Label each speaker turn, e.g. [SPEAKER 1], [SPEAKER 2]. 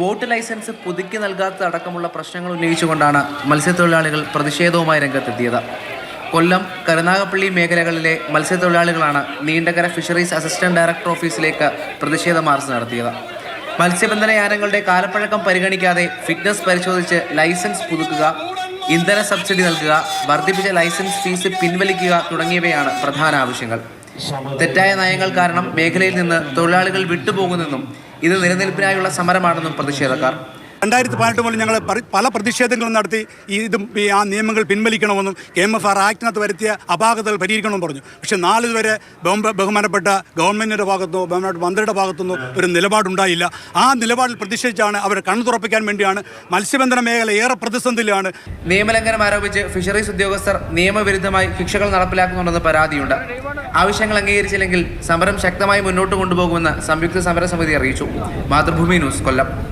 [SPEAKER 1] Boat licence പുതുക്കി നൽകാത്തതടക്കമുള്ള പ്രശ്നങ്ങൾ ഉന്നയിച്ചുകൊണ്ടാണ് മത്സ്യത്തൊഴിലാളികൾ പ്രതിഷേധവുമായി രംഗത്തെത്തിയത്. കൊല്ലം കരുനാഗപ്പള്ളി മേഖലകളിലെ മത്സ്യത്തൊഴിലാളികളാണ് നീണ്ടകര ഫിഷറീസ് അസിസ്റ്റന്റ് ഡയറക്ടർ ഓഫീസിലേക്ക് പ്രതിഷേധ മാർച്ച് നടത്തിയത്. മത്സ്യബന്ധന യാനങ്ങളുടെ കാലപ്പഴക്കം പരിഗണിക്കാതെ ഫിറ്റ്നസ് പരിശോധിച്ച് ലൈസൻസ് പുതുക്കുക ഇന്ധന സബ്സിഡി നൽകുക വർദ്ധിപ്പിച്ച ലൈസൻസ് ഫീസ് പിൻവലിക്കുക തുടങ്ങിയവയാണ് പ്രധാന ആവശ്യങ്ങൾ. തെറ്റായ നയങ്ങൾ കാരണം മേഖലയിൽ നിന്ന് തൊഴിലാളികൾ വിട്ടുപോകുന്നെന്നും ഇത് നിലനിൽപ്പിനായുള്ള സമരമാണെന്നും പ്രതിഷേധക്കാർ
[SPEAKER 2] രണ്ടായിരത്തി പതിനെട്ട് മുതൽ ഞങ്ങൾ പല പ്രതിഷേധങ്ങളും നടത്തി ഈ ഇതും ആ നിയമങ്ങൾ പിൻവലിക്കണമെന്നും കെ എം എഫ് ആർ ആക്ടിനകത്ത് വരുത്തിയ അപാകതകൾ പരിഹരിക്കണമെന്നും പറഞ്ഞു. പക്ഷേ നാളിതുവരെ ബഹുമ- ബഹുമാനപ്പെട്ട ഗവൺമെന്റിന്റെ ഭാഗത്തുനിന്നോ ബഹുമാനപ്പെട്ട മന്ത്രിയുടെ ഭാഗത്തുനിന്നോ ഒരു നിലപാടുണ്ടായില്ല. ആ നിലപാടിൽ പ്രതിഷേധിച്ചാണ് അവരെ കണ്ണു തുറപ്പിക്കാൻ വേണ്ടിയാണ് മത്സ്യബന്ധന മേഖല ഏറെ പ്രതിസന്ധിയിലാണ്.
[SPEAKER 1] നിയമലംഘനം ആരോപിച്ച് ഫിഷറീസ് ഉദ്യോഗസ്ഥർ നിയമവിരുദ്ധമായി ശിക്ഷകൾ നടപ്പിലാക്കുന്നുണ്ടെന്ന് പരാതിയുണ്ട്. ആവശ്യങ്ങൾ അംഗീകരിച്ചില്ലെങ്കിൽ സമരം ശക്തമായി മുന്നോട്ട് കൊണ്ടുപോകുമെന്ന് സംയുക്ത സമരസമിതി അറിയിച്ചു. മാതൃഭൂമി ന്യൂസ് കൊല്ലം.